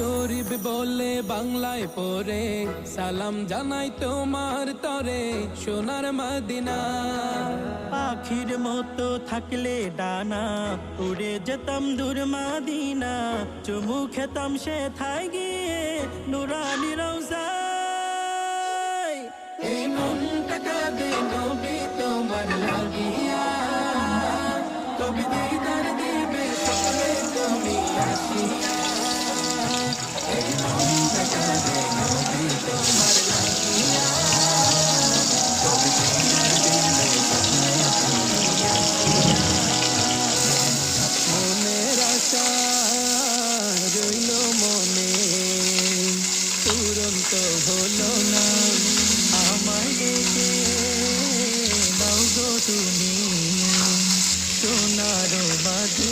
গরিব বলে বাংলায় পড়ে সালাম জানাই তোমার তরে সোনার মদিনা। পাখির মতো থাকলে ডানা উড়ে যেতাম দূর মাদিনা চুমু খেতাম সে থাই গিয়ে নুরানি রওজায়। এই মন টাকা দে নবী তো হলো না। আমায় ডেকে দাও গো তুমি। সোনার বাধু